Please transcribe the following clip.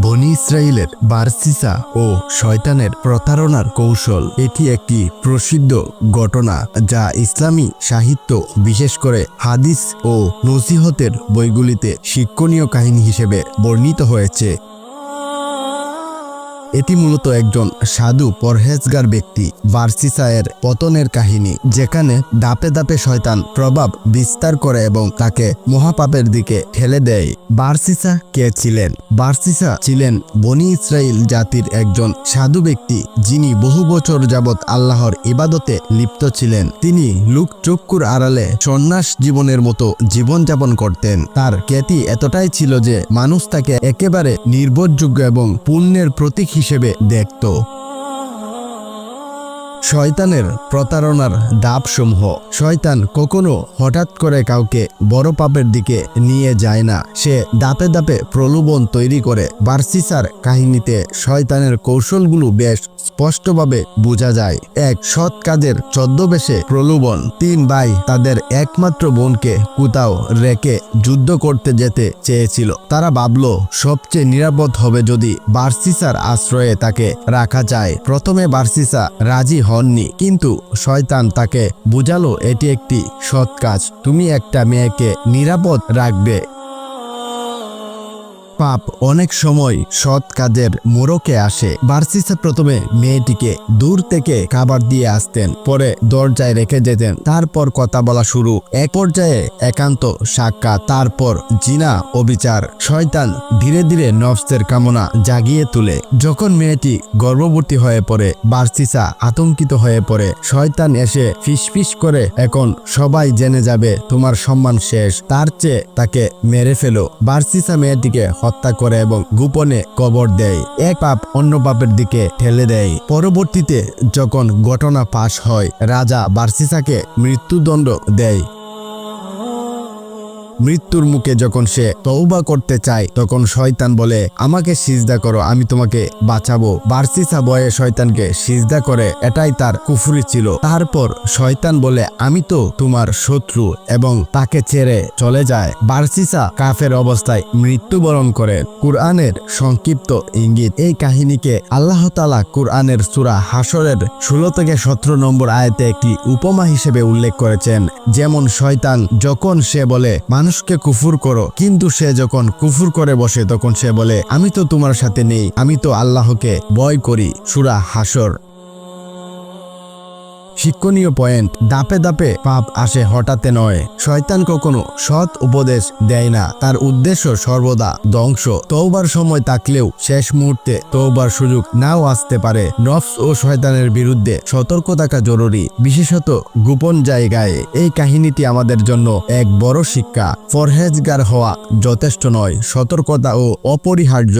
বনি ইসরায়েলের বার্সিসা ও শয়তানের প্রতারণার কৌশল, এটি একটি প্রসিদ্ধ ঘটনা যা ইসলামী সাহিত্য, বিশেষ করে হাদিস ও নসিহতের বইগুলিতে শিক্ষণীয় কাহিনী হিসেবে বর্ণিত হয়েছে। এটি মূলত একজন সাধু পরহেজগার ব্যক্তি, বার্সিসায়ের পতনের কাহিনী, যেখানে দাপে দাপে শয়তান প্রভাব বিস্তার করে এবং তাকে মহাপাপের দিকে ঠেলে দেয়। বার্সিসা কে ছিলেন? বার্সিসা ছিলেন বনি ইসরায়েল জাতির একজন সাধু ব্যক্তি, যিনি বহু বছর যাবৎ আল্লাহর ইবাদতে লিপ্ত ছিলেন। তিনি লুক চক্ষুর আড়ালে সন্ন্যাস জীবনের মতো জীবনযাপন করতেন। তার খ্যাতি এতটাই ছিল যে মানুষ তাকে একেবারে নির্ভরযোগ্য এবং পুণ্যের প্রতীক হিসেবে দেখত। শয়তানের প্রতারণার ডাবসমূহ শয়তান কখনো হঠাৎ করে কাউকে বড় পাপের দিকে নিয়ে যায় না। সে দাপে দাপে প্রলোভন তৈরি করে। বার্সিসার কাহিনীতে শয়তানের কৌশলগুলো বেশ স্পষ্টভাবে বোঝা যায়। এক সৎ কাজের ছদ্মবেশে প্রলোভন তিন ভাই তাদের একমাত্র বোনকে কোথাও রেখে যুদ্ধ করতে যেতে চেয়েছিল। তারা ভাবল, সবচেয়ে নিরাপদ হবে যদি বার্সিসার আশ্রয়ে তাকে রাখা যায়। প্রথমে বার্সিসা রাজি হননি কিন্তু শয়তান তাকে বুঝালো এটি একটি সৎ কাজ। তুমি একটা মেয়েকে নিরাপদ রাখবে। পাপ অনেক সময় সৎ কাজের মোড়কে আসে। বার্সিসা প্রথমে মেয়েটিকে দূর থেকে খাবার দিয়ে আসতেন, পরে দরজায় রেখে যেতেন। তারপর কথা বলা শুরু। এক পর্যায়ে একান্ত সাক্ষাৎ তারপর জিনা অবিচার। শয়তান ধীরে ধীরে নফসের কামনা জাগিয়ে তুলে। যখন মেয়েটি গর্ভবতী হয়ে পড়ে, বার্সিসা আতঙ্কিত হয়ে পড়ে। শয়তান এসে ফিসফিস করে, এখন সবাই জেনে যাবে তোমার সম্মান শেষ। তার চেয়ে তাকে মেরে ফেলো। বার্সিসা মেয়েটিকে হত্যা করে এবং গোপনে কবর দেয়। এক পাপ অন্য পাপের দিকে ঠেলে দেয়। পরবর্তীতে যখন ঘটনা পাশ হয়, রাজা বার্সিসাকে মৃত্যুদণ্ড দেয়। মৃত্যুর মুখে যখন সে তৌবা করতে চায়, তখন শয়তান বলে, আমাকে সিজদা করো, আমি তোমাকে বাঁচাবো। বার্সিসা বয়ে শয়তানকে সিজদা করে, এটাই তার কুফুরি ছিল। তারপর শয়তান বলে, আমি তো তোমার শত্রু এবং তাকে ছেড়ে চলে যায়। বার্সিসা কাফের অবস্থায় মৃত্যুবরণ করে। কুরআনের সংক্ষিপ্ত ইঙ্গিত, এই কাহিনীকে আল্লাহ তালা কুরআনের সুরা হাসরের ষোলো থেকে সতেরো নম্বর আয়তে একটি উপমা হিসেবে উল্লেখ করেছেন। যেমন শয়তান, যখন সে বলে মানুষকে কুফুর করো, কিন্তু সে যখন কুফুর করে বসে, তখন সে বলে, আমি তো তোমার সাথে নেই, আমি তো আল্লাহকে ভয় করি। সুরা হাসর শিক্ষণীয় পয়েন্ট দাপে দাপে পাপ আসে, হঠাতে নয়। শয়তান কখনো সৎ উপদেশ দেয় না। তার উদ্দেশ্য সর্বদা ধ্বংস। তৌবার সময় থাকলেও শেষ মুহূর্তে তৌবার সুযোগ নাও আসতে পারে। নফস ও শয়তানের বিরুদ্ধে সতর্ক থাকা জরুরি। বিশেষত গোপন জায়গায়। এই কাহিনীটি আমাদের জন্য এক বড় শিক্ষা। ফরহেজগার হওয়া যথেষ্ট নয়। সতর্কতা ও অপরিহার্য